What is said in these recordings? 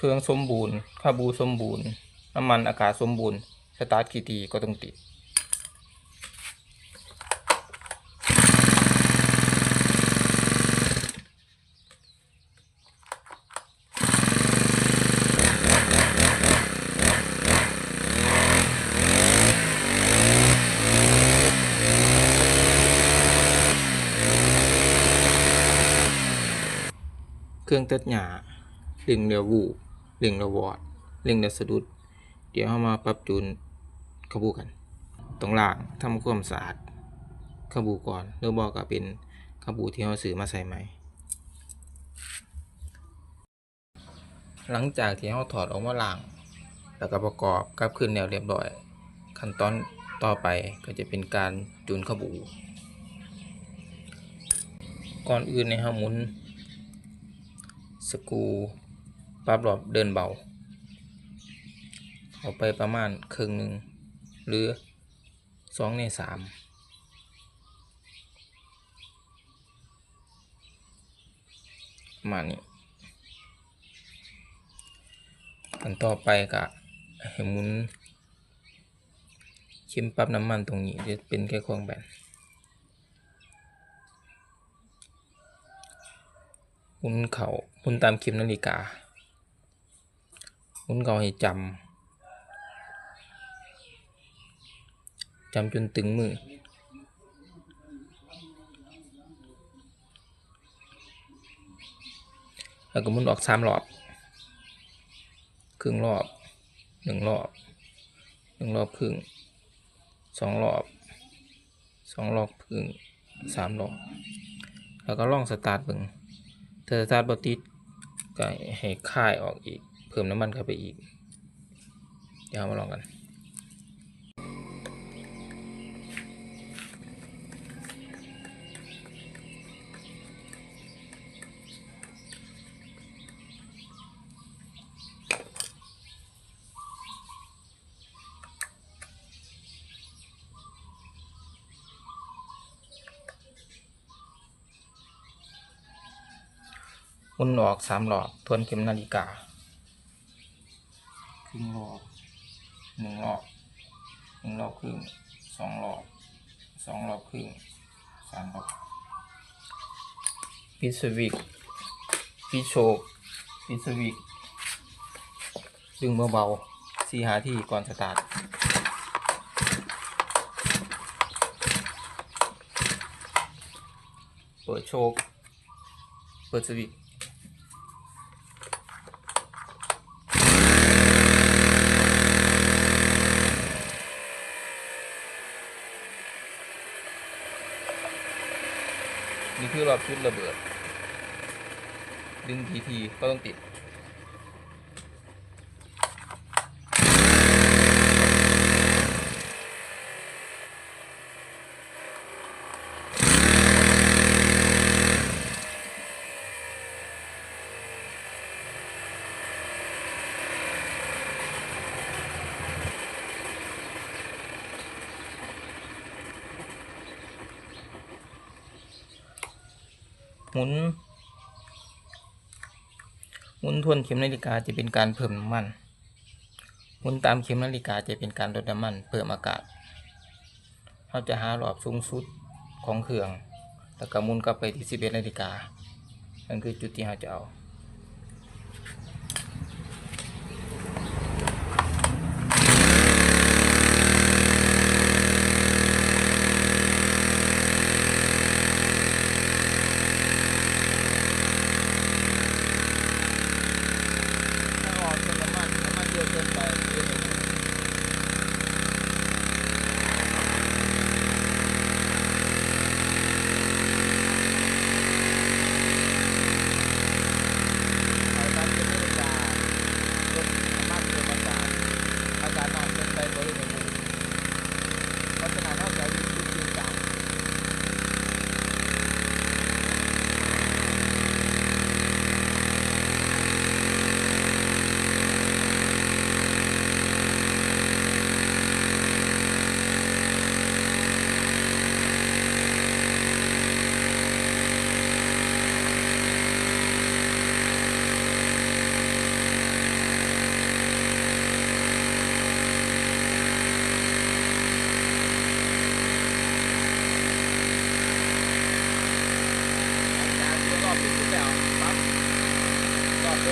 เครื่องสมบูรณ์คาบูสมบูรณ์ น้ำมันอากาศสมบูรณ์ สตาร์ทกี่ทีก็ต้องติด เครื่องตัดหญ้าเร่งเรือวูบ เร่งรือวอดเร่งรือสะดุด เดี๋ยวเรามาปรับจูนขบูกัน ตรงล่างทำความสะอาดขบูก่อนหรือบอกก็เป็นขบูที่เราซื้อมาใส่ใหม่ หลังจากที่เราถอดออกมาล้าง แล้วก็ประกอบกับขึ้นแนวเรียบร้อย ขั้นตอนต่อไปก็จะเป็นการจูนขบู ก่อนอื่นในยเรามุนสกู ปรับรอบเดินเบาเอาไปประมาณครึ่งหนึ่งหรือสองในสามประมาณนี้อันต่อไปก็ให้หมุนเข็มปรับน้ำมันตรงนี้จะเป็นแค่ควงแบนหมุนเขาหมุนตามเข็มนาฬิกา หมุนเขาให้จำจำจนตึงมือแล้วก็มุนออกสามรอบ ครึ่งรอบหนึ่งรอบหนึ่งรอบครึ่งสองรอบสองรอบครึ่งสามรอบ แล้วก็ล่องสตาร์ทเบิ่งถ้าสตาร์ทบ่ติดก็ให้ค่ายออกอีก พิ่มน้ำมันเข้าไปอีก เดี๋ยวเรามาลองกันหมุนออกสามรอบทวนเข็มนาฬิกา ครึ่งรอบหนึ่งรอบหนึ่งรอบครึ่งสองรอบสองรอบครึ่งสามรอบปิดสวิตช์ปิดโชกปิดสวิตช์ดึงเบาๆสี่หาที่ก่อนสตาร์ทเปิดโชคเปิดสวิต คือรอบชุดระเบิด ดึงทีทีก็ต้องติด หมุนหมุนทวนเข็มนาฬิกาจะเป็นการเพิ่มน้ำมันหมุนตามเข็มนาฬิกาจะเป็นการลดน้ำมัน เพิ่มอากาศเราจะหารอบสูงสุดของเครื่องแล้วก็หมุนกลับไปที่11นาฬิกานั่นคือจุดที่เราจะเอาถ้า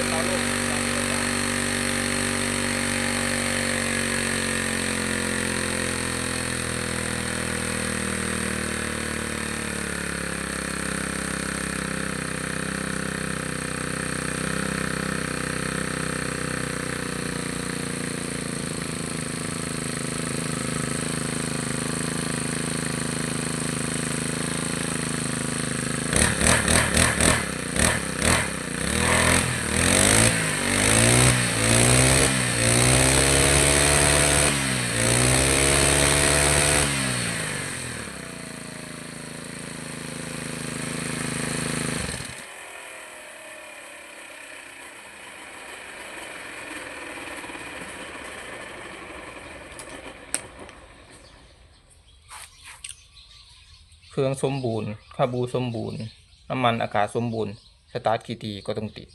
Paulo. เครื่องสมบูรณ์คาบูสมบูรณ์ น้ำมันอากาศสมบูรณ์ สตาร์ทกี่ทีก็ต้องติด